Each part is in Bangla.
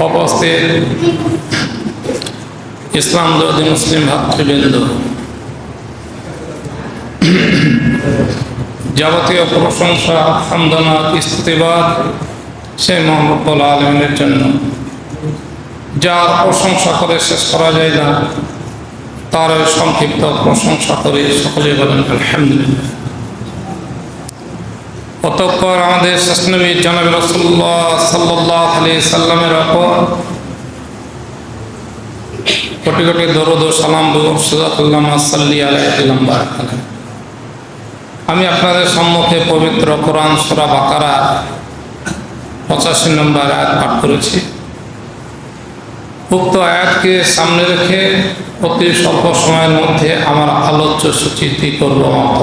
উপস্থিত ইসলাম যদি মুসলিম ভাতৃবৃন্দ। যাবতীয় প্রশংসা সন্দনা স্তুতিবাদ সেই মোহাম্মদ আলমিনের জন্য। যার প্রশংসা করে শেষ করা যায় না, তার সংক্ষিপ্ত প্রশংসা করে সকলে বলেন, আলহামদুলিল্লাহ। অতঃপর আমাদের শেষনবী জনাব রসুল্লাহ সাল্লাহ আলি সাল্লামের অপর কোটি কোটি দরুদ সালাম সুজাতুল্লাহ সাল্লি আলাইসাল্লাম আমি আপনাদের সম্মুখে পবিত্র কোরআন সুরা বাকারা পঁচাশি নম্বর আয়াত পাঠ করেছি। উক্ত আয়াতকে সামনে রেখে অতি স্বল্প সময়ের মধ্যে আমার আলোচ্য সূচিটি করব আমার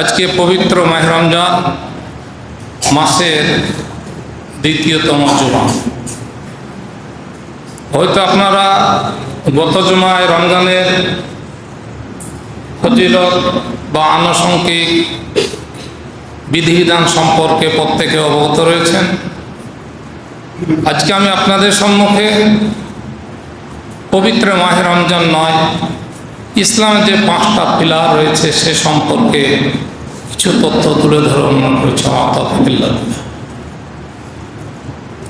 আজকে পবিত্র মাহ রমজান, মাসের দ্বিতীয়তম জুমা। হয়তো আপনারা গত জুমায় রমজানের ফজিলত বা আনুষঙ্গিক বিধিবিধান সম্পর্কে প্রত্যেকে অবগত রয়েছেন। আজকে আমি আপনাদের সম্মুখে পবিত্র মাহে রমজান নয়, ইসলামের যে পাঁচটা পিলার রয়েছে সে সম্পর্কে কিছু তথ্য তুলে ধরে, মনে করেছে আমার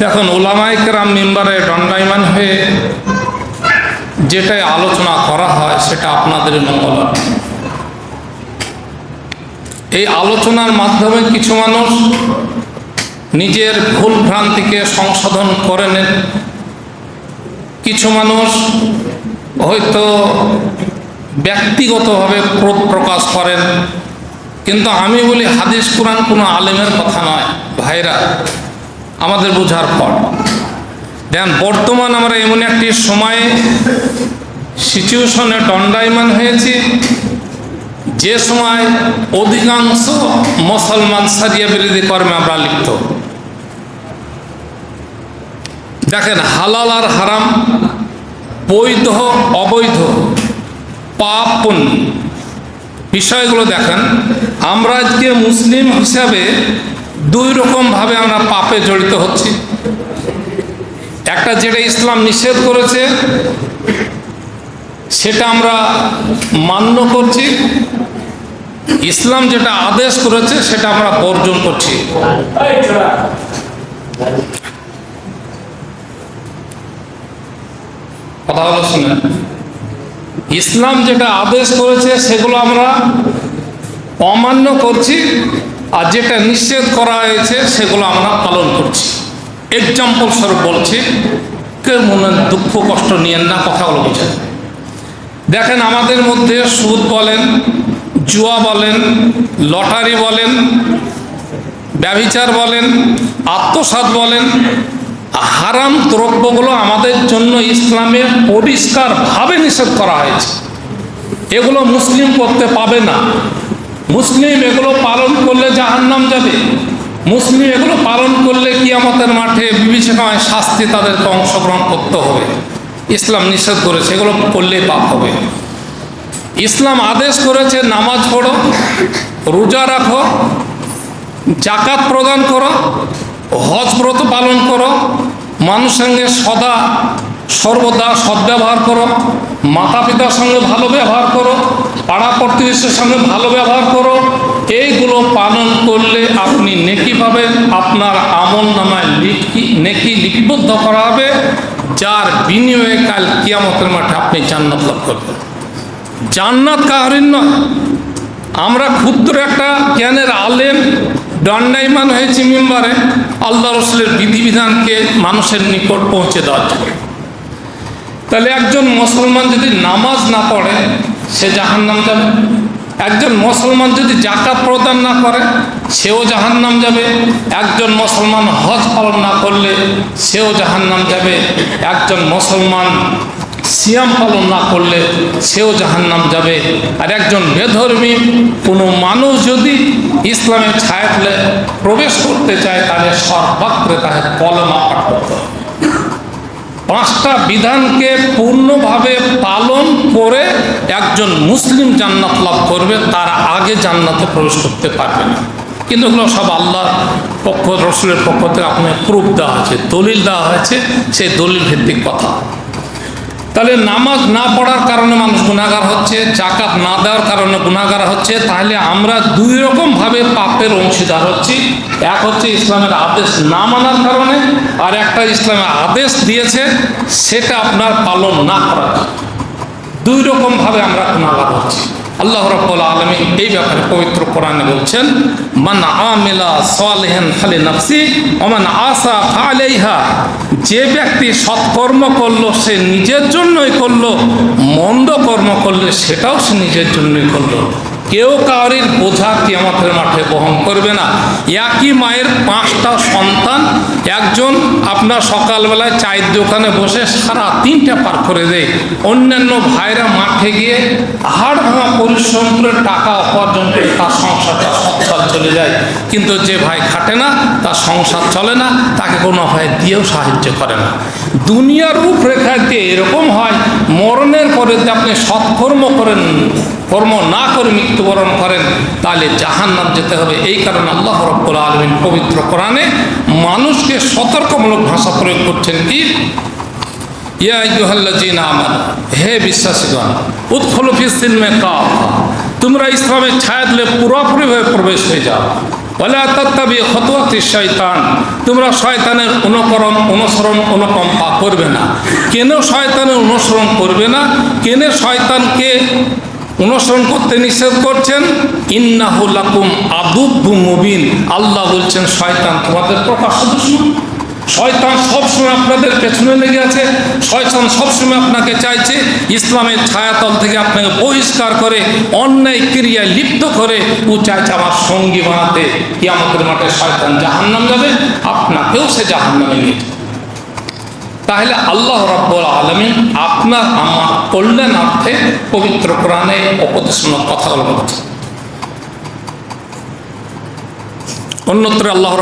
দেখুন ওলামাইকেরাম মেম্বারে দণ্ডায়মান হয়ে যেটাই আলোচনা করা হয়, সেটা আপনাদের মঙ্গল এই আলোচনার মাধ্যমে কিছু মানুষ নিজের ভুল ভ্রান্তিকে সংশোধন করে নেন। কিছু মানুষ হয়তো ব্যক্তিগতভাবে প্রকাশ করেন। কিন্তু আমি বলি হাদিস কোরআন কোনো আলেমের কথা নয়। ভাইরা, আমাদের বোঝার পর। দেন, বর্তমান আমরা এমন একটি সময়ে সিচুয়েশনে দণ্ডায়মান হয়েছি, যে সময় অধিকাংশ মুসলমান সারিয়া বিরোধী কর্মে আমরা লিপ্ত। দেখেন, হালাল আর হারাম, বৈধ, অবৈধ পাপ পুণ্য বিষয়গুলো দেখেন। আমরা আজকে মুসলিম হিসাবে দুই রকমভাবে আমরা পাপে জড়িত হচ্ছি। একটা যেটা ইসলাম নিষেধ করেছে, সেটা আমরা মান্য করছি। ইসলাম যেটা আদেশ করেছে, সেটা আমরা বর্জন করছি। কথা হলো শুনেন। ইসলাম যেটা আদেশ করেছে, সেগুলো আমরা অমান্য করছি আর যেটা নিষেধ করা হয়েছে, সেগুলো আমরা পালন করছি। এক্সাম্পল স্বরূপ বলছি, কেউ মনে দুঃখ, কষ্ট নিয়েন না কথাগুলো বোঝেন। দেখেন, আমাদের মধ্যে সুদ বলেন, জুয়া বলেন, লটারি বলেন, ব্যভিচার বলেন আত্মসাত বলেন হারাম দ্রব্যগুলো আমাদের জন্য ইসলামে পরিষ্কারভাবে নিষেধ করা হয়েছে। এগুলো মুসলিম করতে পাবে না। মুসলিম এগুলো পালন করলে জাহান্নাম যাবে। মুসলিম এগুলো পালন করলে কিয়ামতের মাঠে বিবেচনায় শাস্তি তাদেরকে অংশগ্রহণ করতে হবে। ইসলাম নিষেধ করেছে, এগুলো করলে পাপ হবে। ইসলাম আদেশ করেছে, নামাজ পড়ো, রোজা রাখো জাকাত প্রদান করো হজ ব্রত পালন করো মানুষের সঙ্গে সদা, সর্বদা সদ্ব্যবহার করো মাতা পিতার সঙ্গে ভালো ব্যবহার করো, পাড়া প্রতিবেশীর সঙ্গে ভালো ব্যবহার করো, এইগুলো পালন করলে আপনি নেকি পাবেন, আপনার আমল নামায় লিখি, নেকি লিপিবদ্ধ করা হবে, যার বিনিময়ে কাল কিয়ামতের মাঠে আপনি জান্নাত লাভ করবেন। জান্নাত কাহারিন নয়, আমরা ক্ষুদ্র একটা জ্ঞানের আলেম দণ্ডায়মান হয়েছি মেম্বারে, আল্লাহ রসুলের বিধিবিধানকে মানুষের নিকট পৌঁছে দেওয়ার জন্য। তাহলে একজন মুসলমান যদি নামাজ না পড়ে, সে জাহান নাম যাবে। একজন মুসলমান যদি জাকাত প্রদান না করে, সেও জাহান্নাম যাবে। একজন মুসলমান হজ পালন না করলে, সেও জাহান্নাম যাবে। একজন মুসলমান সিয়াম পালন না করলে সেও জাহান্নাম যাবে। আর একজন বেধর্মী, কোনো মানুষ যদি ইসলামের ছায়া ফেলে প্রবেশ করতে চায়, তাহলে সর্বাগ্রে তাকে কলমা পাঠ করতে পাঁচটা বিধানকে পূর্ণভাবে পালন করে একজন মুসলিম জান্নাত লাভ করবে, তার আগে জান্নাতে প্রবেশ করতে পারবে না। কিন্তু এগুলো সব আল্লাহ পক্ষ, রসুলের পক্ষ থেকে আপনার প্রুফ দেওয়া হয়েছে, দলিল দেওয়া হয়েছে, সেই দলিল ভিত্তিক কথা। তাহলে নামাজ না পড়ার কারণে মানুষ গুণাগার হচ্ছে চাকাত না দেওয়ার কারণে গুণাগার হচ্ছে, তাহলে আমরা দুই রকমভাবে পাপের অংশীদার হচ্ছি এক হচ্ছে ইসলামের আদেশ না মানার কারণে, আর একটা ইসলামের আদেশ দিয়েছে, সেটা আপনার পালন না করার। দুই রকমভাবে আমরা গুণাগার হচ্ছি আল্লাহ রব্বুল আলমী এই ব্যাপারে পবিত্র কোরআনে বলছেন, মান আমিলা সালেহেন খালি নাফসি ওমান আসা ফালেইহা যে ব্যক্তি সৎকর্ম করল, সে নিজের জন্যই করল, মন্দ কর্ম করলে সেটাও সে নিজের জন্যই করল। কেউ কাউরির বোঝা কিয়ামতের মাঠে বহন করবে না। একই মায়ের পাঁচটা সন্তান একজন আপনার সকালবেলায় চায়ের দোকানে বসে সারা দিনটা পার করে দেয়। অন্যান্য ভাইরা মাঠে গিয়ে হাড় ভাঙা পরিশ্রম করে টাকা উপার্জন করে তার সংসারটা সচ্ছল চলে যায়। কিন্তু যে ভাই খাটে না, তার সংসার চলে না, তাকে কোনো ভাই দিয়েও সাহায্য করে না। দুনিয়ার রূপরেখায় দিয়ে এরকম হয়, মরণের পরে যদি আপনি সৎকর্ম করেন, কর্ম না করে মৃত্যুবরণ করেন, তাহলে জাহান্নাম যেতে হবে। এই কারণে আল্লাহ রব্বুল আলমিন পবিত্র কোরআনে মানুষকে সতর্কমূলক ভাষা প্রয়োগ করছেন কি? ইয়া আইয়ুহাল্লাযীনা আমানু, হে বিশ্বাসীগণ, উদখুলু ফিস সিলমে কাফা, তোমরা ইসলামের ছায়া দিলে পুরোপুরিভাবে প্রবেশ হয়ে যাও। ওয়ালা তাত্তাবি খতুয়াতি শয়তান তোমরা শয়তানের অনুকরণ, অনুসরণ, অনুকম্পা করবে না। কেন শয়তানের অনুসরণ করবে না? কেন শয়তানকে অনুসরণ করতে নিষেধ করছেন। ইন্নাহু লাকুম আদুব্বু মুবিন। আল্লাহ বলছেন, শয়তান তোমাদের প্রকাশ্য দুশ্মন শয়তান সবসময় আপনাদের পেছনে লেগে আছে। শয়তান সবসময় আপনাকে চাইছে ইসলামের ছায়াতল থেকে আপনাকে বহিষ্কার করে, অন্যায় ক্রিয়ায় লিপ্ত করে। ও চাইছে আমার সঙ্গী বানাতে। কি আমাদের মাঠে শয়তান জাহান্নাম যাবে, আপনাকেও সে জাহান্নামে নিয়ে। তাহলে আল্লাহ রব্বুল আলমী আপনার আমার কল্যাণার্থে পবিত্র কোরআনে উপদেশমূলক কথাগুলো বলছে অন্যত্র আল্লাহ